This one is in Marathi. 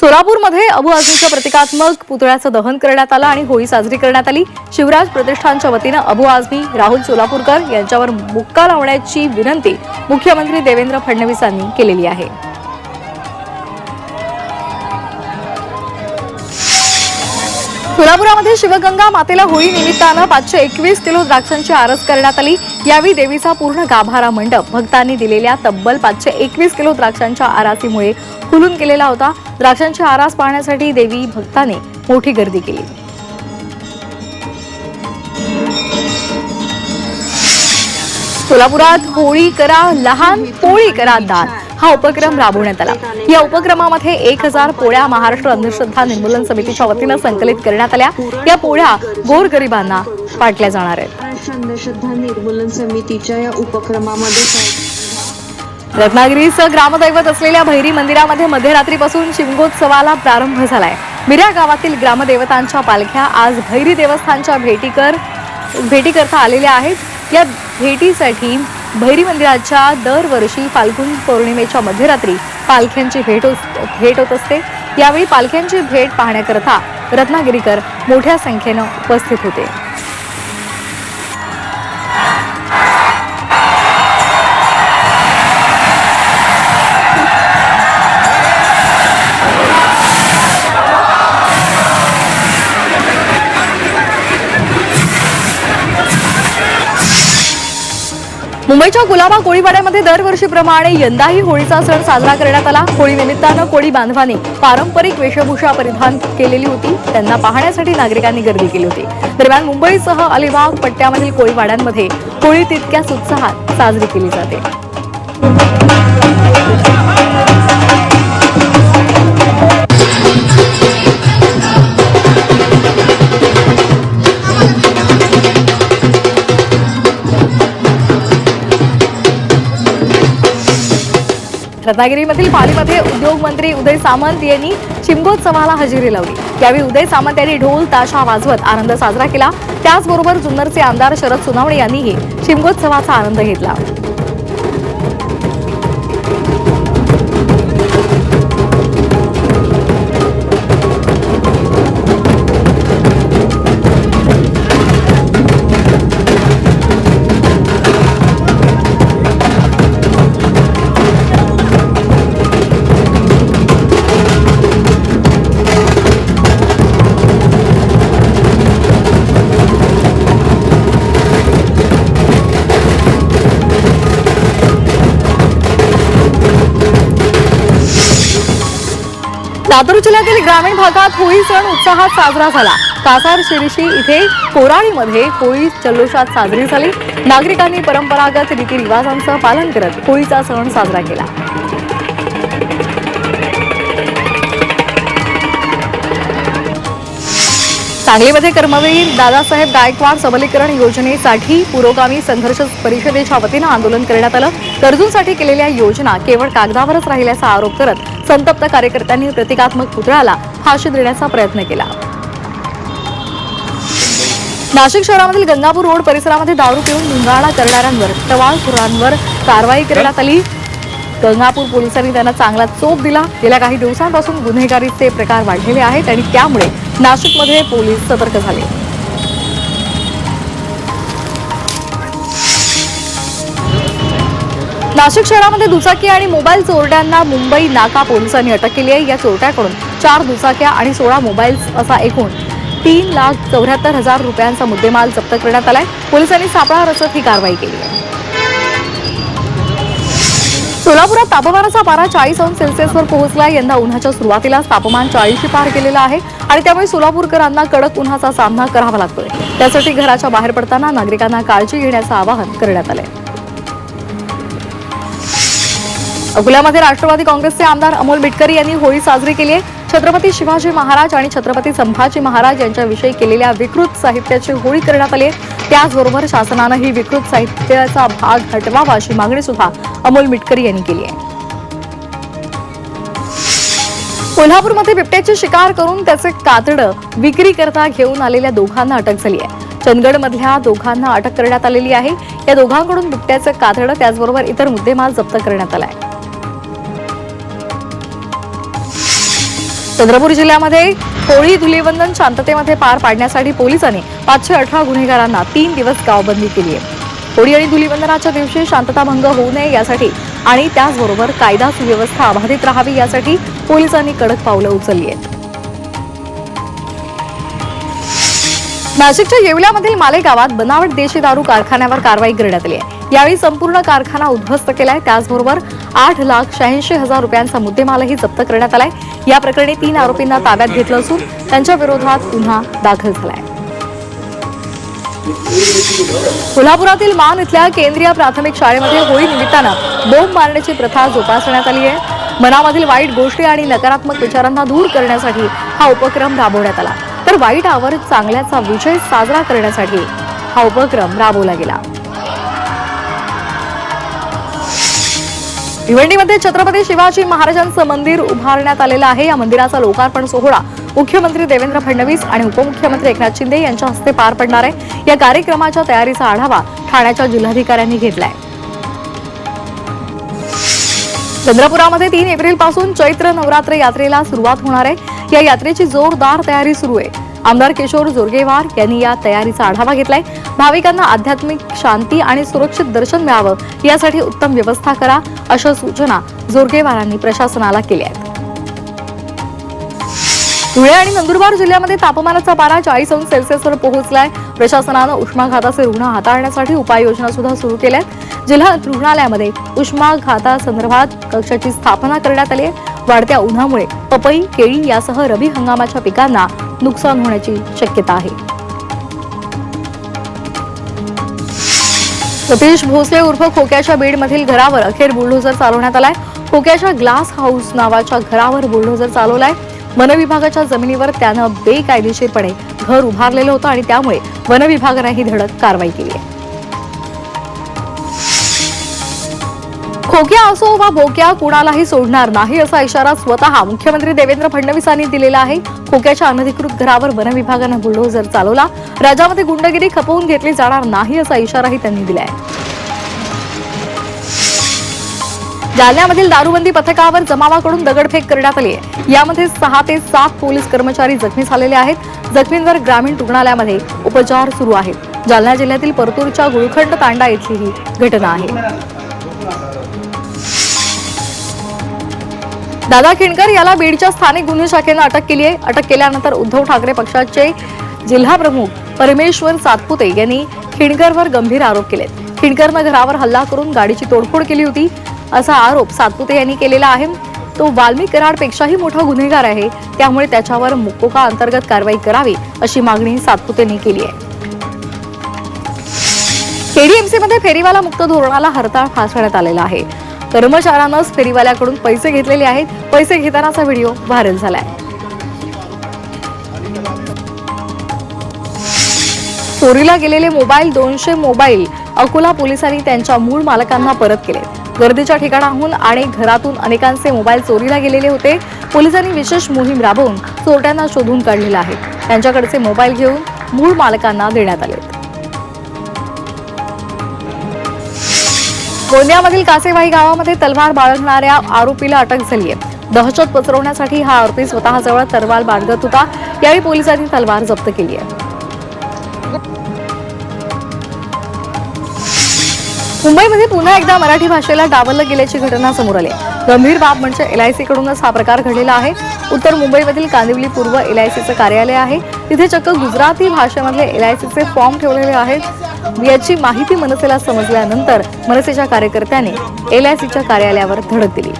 सोलापूरमध्ये अबू आझमीच्या प्रतिकात्मक पुतळ्याचं दहन करण्यात आलं आणि होळी साजरी करण्यात आली. शिवराज प्रतिष्ठानच्या वतीनं अबू आझमी राहुल सोलापूरकर यांच्यावर मुक्का लावण्याची विनंती मुख्यमंत्री देवेंद्र फडणवीसांनी केलेली आहे. सोलापुरामध्ये शिवगंगा मातेला होळी निमित्तानं पाचशे एकवीस किलो द्राक्षांची आरस करण्यात आली. यावेळी देवीचा पूर्ण गाभारा मंडप भक्तांनी दिलेल्या तब्बल पाचशे एकवीस किलो द्राक्षांच्या आरासीमुळे फुलून गेलेला होता. द्राक्षांची आरास पाहण्यासाठी देवी भक्ताने मोठी गर्दी केली. सोलापुरात होळी करा लहान पोळी करा दान. हा उपक्रम राबवण्यात आला. या उपक्रमामध्ये एक हजार पोळ्या महाराष्ट्र अंधश्रद्धा निर्मूलन समितीच्या वतीनं संकलित करण्यात आल्या. या पोळ्या गोरगरिबांना पाठल्या जाणार आहेत. महाराष्ट्र अंधश्रद्धा निर्मूलन समितीच्या या उपक्रमामध्ये रत्नागिरीचं ग्रामदैवत असलेल्या भैरी मंदिरामध्ये मध्यरात्रीपासून शिमगोत्सवाला प्रारंभ झालाय. मिऱ्या गावातील ग्रामदेवतांच्या पालख्या आज भैरी देवस्थानच्या भेटीकर भेटीकरता आलेल्या आहेत. या भेटीसाठी भैरी मंदिराच्या दरवर्षी फाल्गुन पौर्णिमेच्या मध्यरात्री पालख्यांची भेट होत- भेट होत असते. यावेळी पालख्यांची भेट पाहण्याकरता रत्नागिरीकर मोठ्या संख्येनं उपस्थित होते. मुंबईच्या गुलाबा कोळीवाड्यामध्ये दरवर्षीप्रमाणे यंदाही होळीचा सण साजरा करण्यात आला. होळीनिमित्तानं कोळी बांधवांनी पारंपरिक वेशभूषा परिधान केलेली होती. त्यांना पाहण्यासाठी नागरिकांनी गर्दी केली होती. दरम्यान मुंबईसह अलिबाग पट्ट्यामधील कोळीवाड्यांमध्ये होळी तितक्याच उत्साहात साजरी केली जाते. रत्नागिरीमधील पालीमध्ये उद्योग मंत्री उदय सामंत यांनी शिमगोत्सवाला हजेरी लावली. यावेळी उदय सामंत यांनी ढोल ताशा वाजवत आनंद साजरा केला. त्याचबरोबर जुन्नरचे आमदार शरद सोनावणे यांनीही शिमगोत्सवाचा आनंद घेतला. लातूर जिल्ह्यातील ग्रामीण भागात होळी सण उत्साहात साजरा झाला. कासार शिरीशी इथे कोराळीमध्ये होळी जल्लोषात साजरी झाली. नागरिकांनी परंपरागत रीतीरिवाजांचं पालन करत होळीचा सण साजरा केला. सांगलीमध्ये कर्मवीर दादासाहेब गायकवाड सबलीकरण योजनेसाठी पुरोगामी संघर्ष परिषदेच्या वतीनं आंदोलन करण्यात आलं. गरजूंसाठी केलेल्या योजना केवळ कागदावरच राहिल्याचा आरोप करत संतप्त कार्यकर्त्यांनी प्रतिकात्मक पुतळ्याला फाशी देण्याचा प्रयत्न केला. नाशिक शहरामधील गंगापूर रोड परिसरामध्ये दारू पिऊन धिंगाणा करणाऱ्यांवर टवाळखोरांवर कारवाई करण्यात आली. गंगापूर पोलिसांनी त्यांना चांगला चोप दिला. गेल्या काही दिवसांपासून गुन्हेगारीचे प्रकार वाढलेले आहेत आणि त्यामुळे नाशिकमध्ये पोलीस सतर्क झाले. नाशिक शहरामध्ये दुचाकी आणि मोबाईल चोरट्यांना मुंबई नाका पोलिसांनी अटक केली आहे. या चोरट्याकडून चार दुचाक्या आणि सोळा मोबाईल्स असा एकूण तीन लाख चौऱ्याहत्तर हजार रुपयांचा मुद्देमाल जप्त करण्यात आलाय. पोलिसांनी सापळा रचत ही कारवाई केली आहे. सोलापुरात तापमानाचा पारा चाळीस अंश सेल्सिअसवर पोहोचला यंदा उन्हाच्या सुरुवातीलाच तापमान चाळीसशी पार केलेलं आहे आणि त्यामुळे सोलापूरकरांना कडक उन्हाचा सामना करावा लागतोय. त्यासाठी घराच्या बाहेर पडताना नागरिकांना काळजी घेण्याचं आवाहन करण्यात आलं आहे अकोल्यामध्ये राष्ट्रवादी काँग्रेसचे आमदार अमोल बिटकरी यांनी होळी साजरी केली आहे. छत्रपती शिवाजी महाराज आणि छत्रपती संभाजी महाराज यांच्याविषयी केलेल्या विकृत साहित्याची होळी करण्यात आली आहे. त्याचबरोबर शासनानं ही विकृत साहित्याचा भाग हटवावा अशी मागणी सुद्धा अमोल मिटकरी यांनी केली आहे. कोल्हापूरमध्ये बिबट्याची शिकार करून त्याचे कातडं विक्री करता घेऊन आलेल्या दोघांना अटक झाली आहे. चंदगडमधल्या दोघांना अटक करण्यात आलेली आहे. या दोघांकडून बिबट्याचं कातडं त्याचबरोबर इतर मुद्देमाल जप्त करण्यात आलाय चंद्रपूर जिल्ह्यामध्ये होळी धुलीवंदन शांततेमध्ये पार पाडण्यासाठी पोलिसांनी पाचशे अठरा गुन्हेगारांना तीन दिवस गावबंदी केली आहे. होळी आणि धुलीवंदनाच्या दिवशी शांतता भंग होऊ नये यासाठी आणि त्याचबरोबर कायदा सुव्यवस्था अबाधित राहावी यासाठी पोलिसांनी कडक पावलं उचलली आहेत. नाशिकच्या येवल्यामधील मालेगावात बनावट देशी दारू कारखान्यावर कारवाई करण्यात आली आहे. यावेळी संपूर्ण कारखाना उद्ध्वस्त केलाय. त्याचबरोबर आठ लाख शहाऐंशी हजार रुपयांचा मुद्देमालही जप्त करण्यात आलाय. या प्रकरणी तीन आरोपींना ताब्यात घेतलं असून त्यांच्या विरोधात गुन्हा दाखल झालाय. कोल्हापुरातील मान इथल्या केंद्रीय प्राथमिक शाळेमध्ये होळी निमित्तानं बोंब मारण्याची प्रथा जोपासण्यात आली आहे. मनामधील वाईट गोष्टी आणि नकारात्मक विचारांना दूर करण्यासाठी हा उपक्रम राबवण्यात आला. तर वाईटावर चांगल्याचा विजय साजरा करण्यासाठी हा उपक्रम राबवला गेला. भिवंडीमध्ये छत्रपती शिवाजी महाराजांचं मंदिर उभारण्यात आलेलं आहे. या मंदिराचा लोकार्पण सोहळा मुख्यमंत्री देवेंद्र फडणवीस आणि उपमुख्यमंत्री एकनाथ शिंदे यांच्या हस्ते पार पडणार आहे. या कार्यक्रमाच्या तयारीचा आढावा ठाण्याच्या जिल्हाधिकाऱ्यांनी घेतलाय. चंद्रपुरामध्ये तीन एप्रिलपासून चैत्र नवरात्र यात्रेला सुरुवात होणार आहे. या यात्रेची जोरदार तयारी सुरू आहे. आमदार किशोर जोरगेवार यांनी या तयारीचा आढावा घेतलाय. भाविकांना आध्यात्मिक शांती आणि सुरक्षित दर्शन मिळावं यासाठी उत्तम व्यवस्था करा अशा सूचना जोरगेवारांनी प्रशासनाला केल्या आहेत. धुळे आणि नंदुरबार जिल्ह्यामध्ये तापमानाचा पारा चाळीस अंश सेल्सिअसवर पोहोचलाय. प्रशासनानं उष्माघाताचे रुग्ण हाताळण्यासाठी उपाययोजना सुद्धा सुरू केल्या जिल्हा रुग्णालयामध्ये उष्माघातासंदर्भात कक्षाची स्थापना करण्यात आली आहे. वाढत्या उन्हामुळे पपई केळी यासह रबी हंगामाच्या पिकांना नुकसान होण्याची शक्यता आहे. सतीश भोसले उर्फ खोक्याच्या बीडमधील घरावर अखेर बुलडोझर चालवण्यात आलाय. खोक्याच्या ग्लास हाऊस नावाच्या घरावर बुलडोझर चालवलाय. वनविभागाच्या जमिनीवर त्यानं बेकायदेशीरपणे घर उभारलेलं होतं आणि त्यामुळे वनविभागानं ही धडक कारवाई केली आहे. खोक्या असो वा बोक्या कुणालाही सोडणार नाही असा इशारा स्वतः मुख्यमंत्री देवेंद्र फडणवीसांनी दिलेला आहे. खोक्याच्या अनधिकृत घरावर वनविभागानं बुलडोझर चालवला. राज्यामध्ये गुंडगिरी खपवून घेतली जाणार नाही असा इशाराही त्यांनी दिलाय. जालन्यामधील दारूबंदी पथकावर जमावाकडून दगडफेक करण्यात आली आहे यामध्ये सहा ते सात पोलीस कर्मचारी जखमी झालेले आहेत. जखमींवर ग्रामीण रुग्णालयामध्ये उपचार सुरू आहेत. जालना जिल्ह्यातील परतूरच्या गुळखंड तांडा इथली ही घटना आहे. दादा खिणकर याला बीडच्या स्थानिक गुन्हे शाखेनं अटक केली आहे. अटक केल्यानंतर उद्धव ठाकरे पक्षाचे जिल्हा प्रमुख परमेश्वर सातपुते यांनी खिणकरवर गंभीर आरोप केले खिणकरनं घरावर हल्ला करून गाडीची तोडफोड केली होती असा आरोप सातपुते यांनी केलेला आहे. तो वाल्मिक कराडपेक्षाही मोठा गुन्हेगार आहे. त्यामुळे त्याच्यावर मुकोका अंतर्गत कारवाई करावी अशी मागणी सातपुतेंनी केली आहे. केडीएमसी मध्ये फेरीवाला मुक्त धोरणाला हरताळ फासण्यात आलेला आहे. कर्मचाऱ्यांनाच फेरीवाल्याकडून पैसे घेतलेले आहेत. पैसे घेतानाचा व्हिडिओ व्हायरल झालाय. चोरीला गेलेले मोबाईल दोनशे मोबाईल अकोला पोलिसांनी त्यांच्या मूळ मालकांना परत केले गर्दीच्या ठिकाणाहून आणि घरातून अनेकांचे मोबाईल चोरीला गेलेले होते. पोलिसांनी विशेष मोहीम राबवून चोरट्यांना शोधून काढलेला आहे. त्यांच्याकडचे मोबाईल घेऊन मूळ मालकांना देण्यात आले. गोंदियामधील कासेवाही गावामध्ये तलवार बाळगणाऱ्या आरोपीला अटक झाली आहे. दहशत पसरवण्यासाठी हा आरोपी स्वतःजवळ तलवार बाळगत होता. यावेळी पोलिसांनी तलवार जप्त केली आहे. मुंबईमध्ये पुन्हा एकदा मराठी भाषेला डावललं गेल्याची घटना समोर आली आहे. गंभीर बाब म्हणजे एलआयसी कडूनच हा प्रकार घडलेला आहे. उत्तर मुंबईमधील कांदिवली पूर्व एल आयसीचे कार्यालय आहे. तिथे चक्क गुजराती भाषेमधले एल आय सीचे फॉर्म ठेवलेले आहेत. याची माहिती मनसेला समजल्यानंतर मनसेच्या कार्यकर्त्यांनी एल आय सीच्या कार्यालयावर धडक दिली.